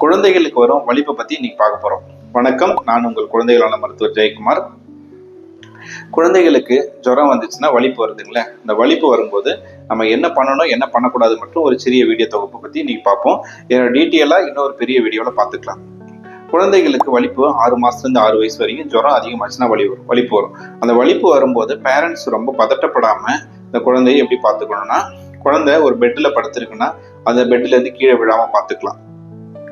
குழந்தைகளுக்கு வரும் வலிப்பை பத்தி இன்னைக்கு பார்க்க போறோம். வணக்கம். நான் உங்கள் குழந்தைகளான மருத்துவர் ஜெயக்குமார். குழந்தைகளுக்கு ஜுரம் வந்துச்சுன்னா வலிப்பு வருதுங்களே. இந்த வலிப்பு வரும்போது நம்ம என்ன பண்ணணும் என்ன பண்ணக்கூடாது மட்டும் ஒரு சிறிய வீடியோ தொகுப்பு பத்தி இன்னைக்கு பார்ப்போம். என்னோட டீட்டெயிலாக இன்னொரு பெரிய வீடியோவில் பார்த்துக்கலாம். குழந்தைகளுக்கு வலிப்பு ஆறு மாசத்துலேருந்து ஆறு வயசு வரைக்கும் ஜுரம் அதிகமாச்சுன்னா வலி வரும் வலிப்பு வரும். அந்த வலிப்பு வரும்போது பேரண்ட்ஸ் ரொம்ப பதட்டப்படாம இந்த குழந்தைய எப்படி பார்த்துக்கணும்னா குழந்தை ஒரு பெட்டில் படுத்திருக்குன்னா அந்த பெட்ல இருந்து கீழே விழாம பார்த்துக்கலாம்.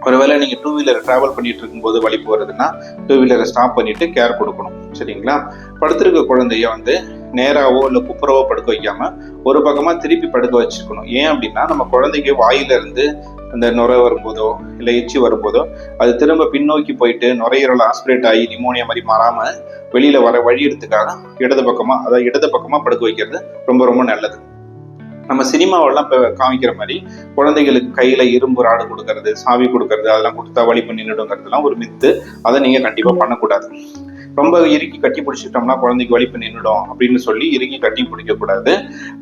ஒருவேளை நீங்கள் டூ வீலர் ட்ராவல் பண்ணிட்டு இருக்கும்போது வழி வருதுன்னா டூ வீலரை ஸ்டாப் பண்ணிட்டு கேர் கொடுக்கணும். சரிங்களா? படுத்திருக்க குழந்தைய வந்து நேராவோ இல்லை குப்புறவோ படுக்க வைக்காம ஒரு பக்கமாக திருப்பி படுக்க வச்சுக்கணும். ஏன் அப்படின்னா நம்ம குழந்தைக்கு வாயிலிருந்து அந்த நுரை வரும்போதோ இல்லை எச்சி வரும்போதோ அது திரும்ப பின்னோக்கி போயிட்டு நுரையீரல் ஆஸ்பிரேட் ஆகி நிமோனியா மாதிரி மாறாமல் வெளியில் வர வழி எடுத்துக்காக இடது பக்கமாக அதாவது இடது பக்கமாக படுக்க வைக்கிறது ரொம்ப ரொம்ப நல்லது. நம்ம சினிமாவெல்லாம் இப்போ காமிக்கிற மாதிரி குழந்தைகளுக்கு கையில இரும்பு ராடு கொடுக்கறது சாவி கொடுக்கறது அதெல்லாம் கொடுத்தா வழி பண்ணி நின்றுடுங்கிறதுலாம் ஒரு மித்து அதை நீங்க கண்டிப்பா பண்ணக்கூடாது. ரொம்ப இறுக்கி கட்டி பிடிச்சிட்டோம்னா குழந்தைக்கு வலிப்பு நின்றுடும் அப்படின்னு சொல்லி இறுக்கி கட்டி பிடிக்க கூடாது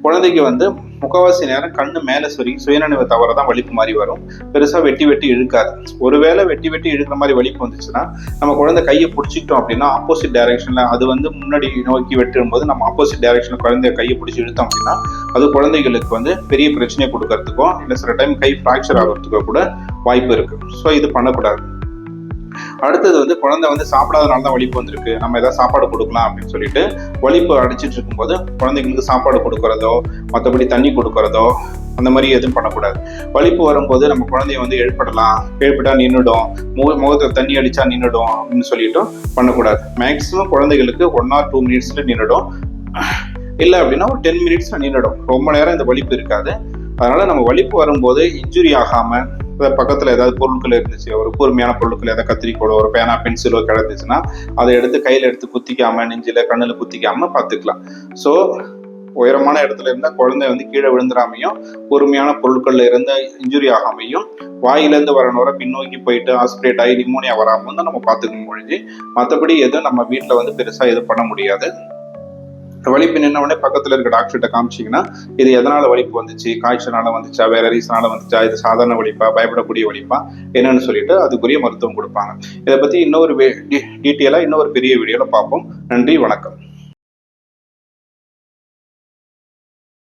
குழந்தைக்கு வந்து முக்கால்வாசி நேரம் கண்ணு மேலே சொல்லி சுயநினைவு தவற தான் வலிப்பு மாதிரி வரும். பெருசாக வெட்டி வெட்டி இழுக்காது. ஒருவேளை வெட்டி வெட்டி இழுக்கிற மாதிரி வலிப்பு வந்துச்சுன்னா நம்ம குழந்தை கையை பிடிச்சிக்கிட்டோம் அப்படின்னா ஆப்போசிட் டைரக்ஷனில் அது வந்து முன்னாடி நோக்கி வெட்டும் போது நம்ம ஆப்போசிட் டைரக்ஷனில் குழந்தைய கையை பிடிச்சி இழுத்தோம் அப்படின்னா அது குழந்தைகளுக்கு வந்து பெரிய பிரச்சனையை கொடுக்கறதுக்கும் இல்லை சில டைம் கை ஃப்ராக்சர் ஆகிறதுக்கோ கூட வாய்ப்பு இருக்குது ஸோ இது பண்ணக்கூடாது. அடுத்தது வந்து குழந்தை வந்து சாப்பிடாதனால தான் வலிப்பு வந்திருக்கு. நம்ம ஏதாவது சாப்பாடு கொடுக்கலாம் அப்படின்னு சொல்லிட்டு வலிப்பு அடிச்சிட்டு இருக்கும்போது குழந்தைங்களுக்கு சாப்பாடு கொடுக்கறதோ மற்றபடி தண்ணி கொடுக்கறதோ அந்த மாதிரி எதுவும் பண்ணக்கூடாது. வலிப்பு வரும்போது நம்ம குழந்தைய வந்து எழுப்பிடலாம். எழுப்பிட்டா நின்றுடும் முக முகத்தில் தண்ணி அடிச்சா நின்றுடும் அப்படின்னு சொல்லிட்டு பண்ணக்கூடாது. மேக்ஸிமம் குழந்தைகளுக்கு ஒன் ஆர் டூ மினிட்ஸ்ல நின்றுடும் இல்லை அப்படின்னா ஒரு டென் மினிட்ஸ் நின்றுடும் ரொம்ப நேரம் இந்த வலிப்பு இருக்காது. அதனால நம்ம வலிப்பு வரும்போது இன்ஜுரி ஆகாமல் பக்கத்தில் ஏதாவது பொருட்கள் இருந்துச்சு ஒரு கூர்மையான பொருட்கள் ஏதாவது கத்திரிக்கோடோ ஒரு பேனா பென்சிலோ கிடந்துச்சுன்னா அதை எடுத்து கையில் எடுத்து குத்திக்காம நெஞ்சில் கண்ணில் குத்திக்காமல் பார்த்துக்கலாம். ஸோ உயரமான இடத்துல இருந்தால் குழந்தை வந்து கீழே விழுந்துடாமையும் பொறுமையான பொருட்களில் இருந்து இன்ஜுரி ஆகாமையும் வாயிலேருந்து வர நுர பின்னோக்கி போயிட்டு ஆஸ்பிரேட் ஆகி நிமோனியா வராமல் தான் நம்ம பார்த்துக்க முடிஞ்சு மற்றபடி எதுவும் நம்ம வீட்டில் வந்து பெருசாக எதுவும் பண்ண முடியாது. வலிப்பு நின்ன உடனே பக்கத்துல இருக்க டாக்டர்கிட்ட காமிச்சிங்கன்னா இது எதனால வலிப்பு வந்துச்சு? காய்ச்சலால வந்துச்சா? வேற ரீசனால வந்துச்சா? இது சாதாரண வலிப்பா? பயப்படக்கூடிய வலிப்பா? என்னன்னு சொல்லிட்டு அதுக்குரிய மருத்துவம் கொடுப்பாங்க. இதை பத்தி இன்னொரு டீட்டெயிலா இன்னொரு பெரிய வீடியோல பார்ப்போம். நன்றி வணக்கம்.